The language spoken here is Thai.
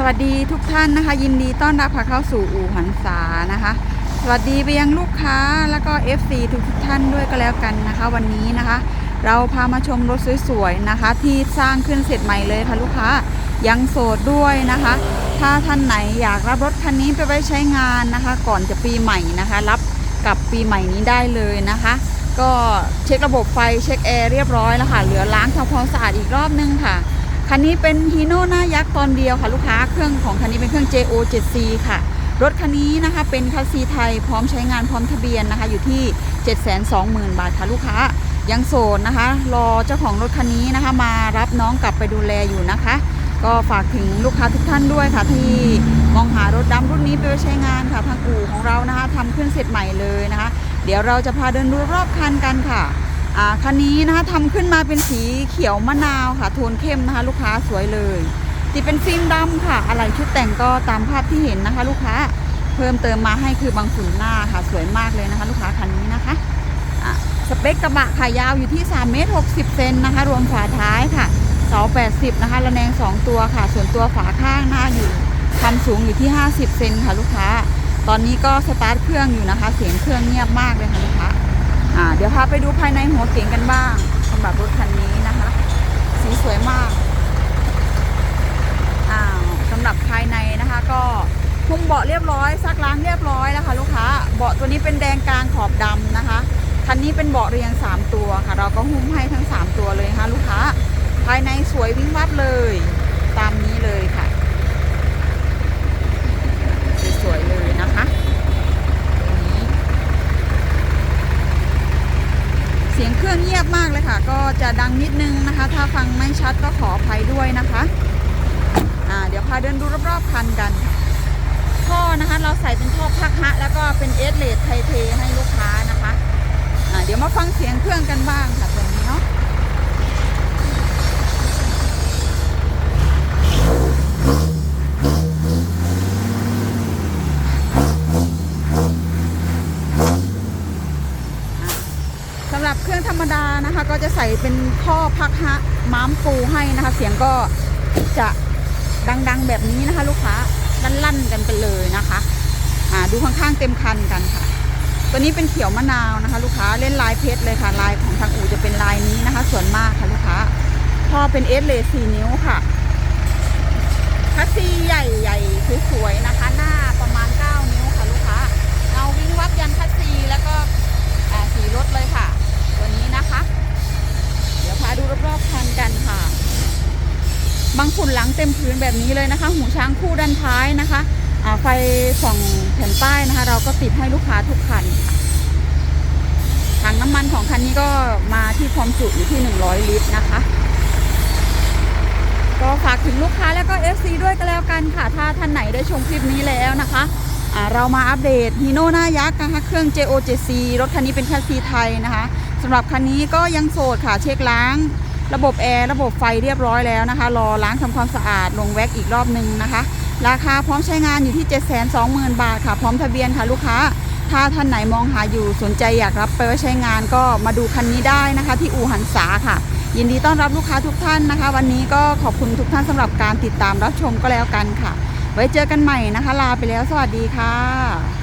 สวัสดีทุกท่านนะคะ ยินดีต้อนรับเข้าสู่อู่หันษานะคะ สวัสดีไปยังลูกค้าแล้วก็ FC ทุกทุกท่านด้วยก็แล้วกันนะคะ วันนี้นะคะ เราพามาชมรถสวยๆนะคะ ที่สร้างขึ้นเสร็จใหม่เลยค่ะลูกค้ายังโสดด้วยนะคะ ถ้าท่านไหนอยากรับรถคันนี้ไปไว้ใช้งานนะคะ ก่อนจะปีใหม่นะคะ รับกับปีใหม่นี้ได้เลยนะคะ ก็เช็คระบบไฟเช็คแอร์เรียบร้อยแล้วค่ะเหลือล้างทำความสะอาดอีกรอบนึงค่ะ คันนี้เป็นฮีโน่หน้ายักษ์ตอนเดียวค่ะลูกค้าเครื่องของคันนี้เป็นเครื่อง JO 7C ค่ะ รถคันนี้นะคะเป็นคัสซีไทยพร้อมใช้งานพร้อมทะเบียนนะคะ อยู่ที่ 720,000 บาทค่ะลูกค้ายังโสดนะคะ รอเจ้าของรถคันนี้นะคะ มารับน้องกลับไปดูแลอยู่นะคะ ก็ฝากถึงลูกค้าทุกท่านด้วยค่ะ ที่มองหารถดำรุ่นนี้ไปไว้ใช้งานค่ะทางอู่ของเรานะคะทำขึ้นเสร็จใหม่เลยนะคะ เดี๋ยวเราจะพาเดินดูรอบคันกันค่ะ คันนี้นะคะทำขึ้นมาเป็นสีเขียวมะนาวค่ะ โทนเข้มนะคะ ลูกค้าสวยเลย ติดเป็นฟิล์มดำค่ะ อะไรชุดแต่งก็ตามภาพที่เห็นนะคะ ลูกค้าเพิ่มเติมมาให้คือบางฝุ่นหน้าค่ะ สวยมากเลยนะคะ ลูกค้าคันนี้นะคะะสเปคกระบะค่ะยาวอยู่ที่3เมตร60เซนนะคะ รวมฝาท้ายค่ะเสา80นะคะระแนง 2 ตัวค่ะ ส่วนตัวฝาข้างหน้าอยู่ความสูงอยู่ที่ 50 เซนค่ะ ลูกค้า ตอนนี้ก็สตาร์ทเครื่องอยู่นะคะ เสียงเครื่องเงียบมากเลยค่ะลูกค้า เดี๋ยวพาไปดูภายในหัวเก๋งกันบ้างสำหรับรถคันนี้นะคะ สีสวยมากอ่าสำหรับภายในนะคะก็หุ้มเบาะเรียบร้อยซักล้างเรียบร้อยแล้วค่ะลูกค้าเบาะตัวนี้เป็นแดงกลางขอบดำนะคะคันนี้เป็นเบาะเรียง 3 ตัวค่ะ เราก็หุ้มให้ทั้ง 3 ตัวเลยนะคะลูกค้า ภายในสวยวิ่งวับเลย ตามนี้เลยค่ะสวยๆเลยนะคะตัวนี้ เสียงเครื่องเงียบ มากเลยค่ะ ก็จะดังนิดนึงนะคะ ถ้าฟังไม่ชัดก็ขออภัยด้วยนะคะอ่าเดี๋ยวพาเดินดูรอบๆคันกันค่ะท่อนะคะเราใส่เป็นท่อพักฮะแล้วก็เป็นเอสเลดไทเทให้ลูกค้านะคะอ่าเดี๋ยวมาฟังเสียงเครื่องกันบ้าง ธรรมดานะคะ ก็จะใส่เป็นท่อพักฮะม้ามปูให้นะคะ เสียงก็จะดังๆแบบนี้นะคะ ลูกค้าลั่นๆกันไปเลยนะคะอ่าดูข้างๆเต็มคันกันค่ะ ตัวนี้เป็นเขียวมะนาวนะคะ ลูกค้าเล่นลายเพชรเลยค่ะลายของทางอู่จะเป็นลายนี้นะคะ ส่วนมากค่ะลูกค้าท่อเป็นเอสเลสี่นิ้วค่ะคัสซีใหญ่ๆสวยๆนะคะ หน้าประมาณ 9 นิ้วค่ะลูกค้าเงาวิ่งวับยันคัสซีแล้วก็อ่าสีรถเลยค่ะ ฝุ่นหลังเต็มพื้นแบบนี้เลยนะคะ หูช้างคู่ด้านท้ายนะคะไฟส่องแผ่นป้ายนะคะ เราก็ติดให้ลูกค้าทุกคันถังน้ำมันของคันนี้ก็มาที่ความจุอยู่ที่ 100 ลิตรนะคะ ก็ฝากถึงลูกค้าแล้วก็ FC ด้วยก็แล้วกันค่ะ ถ้าท่านไหนได้ชมคลิปนี้แล้วนะคะเรามาอัปเดตฮีโน่หน้ายักษ์นะคะ เครื่อง JO 7C รถคันนี้เป็นคันซีไทยนะคะสำหรับคันนี้ก็ยังโสดค่ะเช็คล้าง ระบบแอร์ระบบไฟเรียบร้อยแล้วนะคะ รอล้างทำความสะอาดลงแว็กอีกรอบหนึ่งนะคะ ราคาพร้อมใช้งานอยู่ที่ 720,000 บาทค่ะ พร้อมทะเบียนค่ะลูกค้า ถ้าท่านไหนมองหาอยู่สนใจอยากรับไปไว้ใช้งานก็มาดูคันนี้ได้นะคะ ที่อู่หันษาค่ะ ยินดีต้อนรับลูกค้าทุกท่านนะคะ วันนี้ก็ขอบคุณทุกท่านสำหรับการติดตามรับชมก็แล้วกันค่ะ ไว้เจอกันใหม่นะคะ ลาไปแล้ว สวัสดีค่ะ